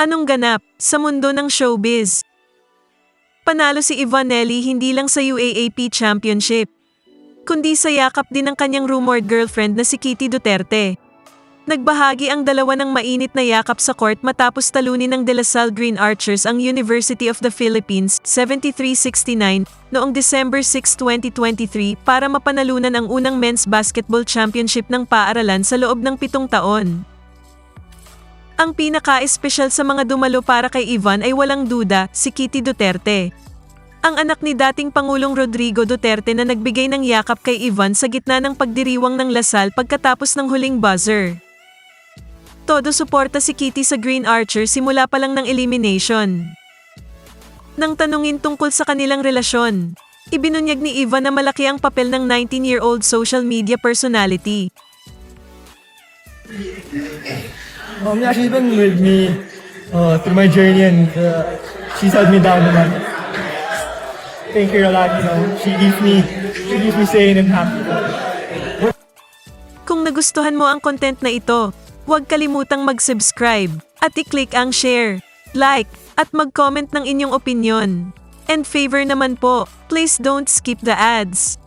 Anong ganap sa mundo ng showbiz? Panalo si Ivanelli hindi lang sa UAAP Championship, kundi sa yakap din ng kanyang rumored girlfriend na si Kitty Duterte. Nagbahagi ang dalawa ng mainit na yakap sa court matapos talunin ng De La Salle Green Archers ang University of the Philippines 73-69 noong December 6, 2023 para mapanalunan ang unang men's basketball championship ng paaralan sa loob ng pitong taon. Ang pinaka-espesyal sa mga dumalo para kay Ivan ay walang duda, si Kitty Duterte. Ang anak ni dating Pangulong Rodrigo Duterte na nagbigay ng yakap kay Ivan sa gitna ng pagdiriwang ng Lasal pagkatapos ng huling buzzer. Todo suporta si Kitty sa Green Archer simula pa lang ng elimination. Nang tanungin tungkol sa kanilang relasyon, ibinunyag ni Ivan na malaki ang papel ng 19-year-old social media personality. Um, yeah, she's been with me uh, through my journey and uh, she's held me down naman. Thank her a lot, you know. She keeps me, she keeps me sane and happy. Kung nagustuhan mo ang content na ito, huwag kalimutang mag-subscribe at i-click ang share, like, at mag-comment ng inyong opinion. And favor naman po, please don't skip the ads.